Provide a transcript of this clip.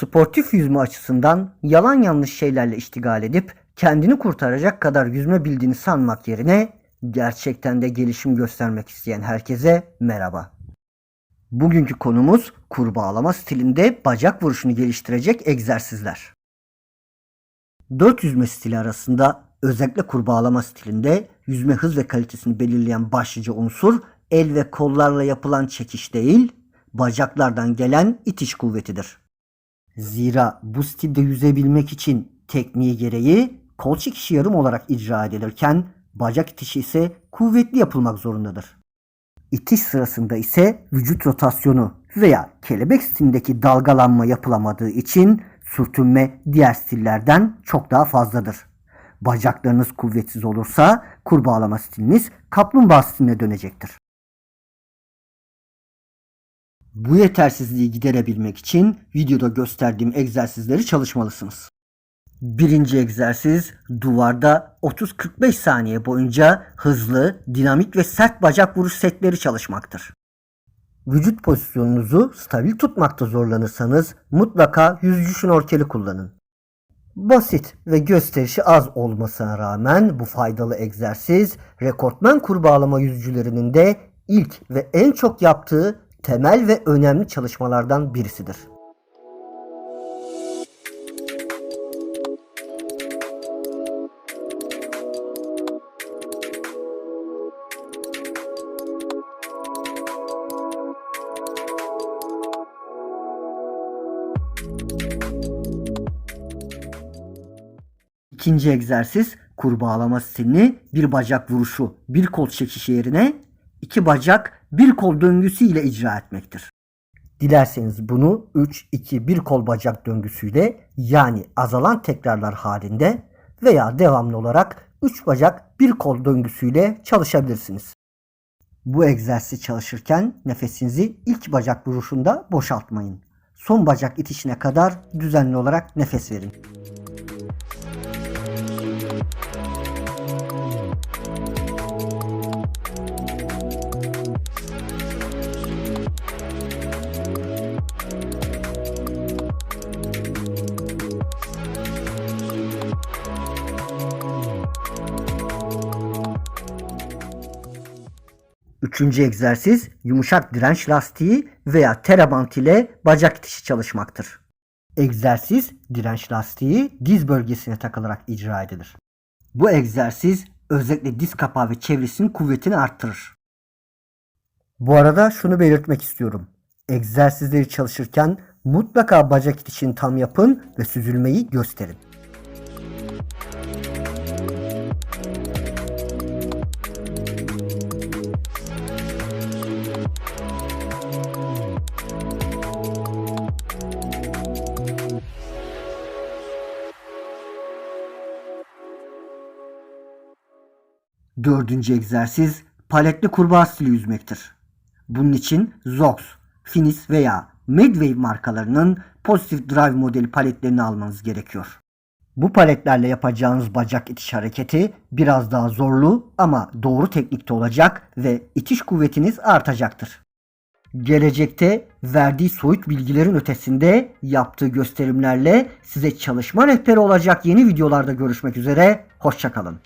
Sportif yüzme açısından yalan yanlış şeylerle iştigal edip kendini kurtaracak kadar yüzme bildiğini sanmak yerine gerçekten de gelişim göstermek isteyen herkese merhaba. Bugünkü konumuz kurbağalama stilinde bacak vuruşunu geliştirecek egzersizler. Dört yüzme stili arasında özellikle kurbağalama stilinde yüzme hız ve kalitesini belirleyen başlıca unsur el ve kollarla yapılan çekiş değil, bacaklardan gelen itiş kuvvetidir. Zira bu stilde yüzebilmek için tekniği gereği kol çekişi yarım olarak icra edilirken bacak itişi ise kuvvetli yapılmak zorundadır. İtiş sırasında ise vücut rotasyonu veya kelebek stilindeki dalgalanma yapılamadığı için sürtünme diğer stillerden çok daha fazladır. Bacaklarınız kuvvetsiz olursa kurbağalama stiliniz kaplumbağa stiline dönecektir. Bu yetersizliği giderebilmek için videoda gösterdiğim egzersizleri çalışmalısınız. Birinci egzersiz duvarda 30-45 saniye boyunca hızlı, dinamik ve sert bacak vuruş setleri çalışmaktır. Vücut pozisyonunuzu stabil tutmakta zorlanırsanız mutlaka yüzücü şnorkeli kullanın. Basit ve gösterişi az olmasına rağmen bu faydalı egzersiz rekortmen kurbağalama yüzücülerinin de ilk ve en çok yaptığı temel ve önemli çalışmalardan birisidir. İkinci egzersiz kurbağalama stilini bir bacak vuruşu, bir kol çekişi yerine iki bacak, bir kol döngüsü ile icra etmektir. Dilerseniz bunu 3-2-1 kol bacak döngüsüyle yani azalan tekrarlar halinde veya devamlı olarak 3 bacak bir kol döngüsüyle çalışabilirsiniz. Bu egzersizi çalışırken nefesinizi ilk bacak vuruşunda boşaltmayın. Son bacak itişine kadar düzenli olarak nefes verin. Üçüncü egzersiz yumuşak direnç lastiği veya terabant ile bacak itişi çalışmaktır. Egzersiz direnç lastiği diz bölgesine takılarak icra edilir. Bu egzersiz özellikle diz kapağı ve çevresinin kuvvetini arttırır. Bu arada şunu belirtmek istiyorum. Egzersizleri çalışırken mutlaka bacak itişini tam yapın ve süzülmeyi gösterin. Dördüncü egzersiz paletli kurbağa stili yüzmektir. Bunun için Zox, Finis veya Medway markalarının Positive Drive modeli paletlerini almanız gerekiyor. Bu paletlerle yapacağınız bacak itiş hareketi biraz daha zorlu ama doğru teknikte olacak ve itiş kuvvetiniz artacaktır. Gelecekte verdiği soyut bilgilerin ötesinde yaptığı gösterimlerle size çalışma rehberi olacak yeni videolarda görüşmek üzere. Hoşçakalın.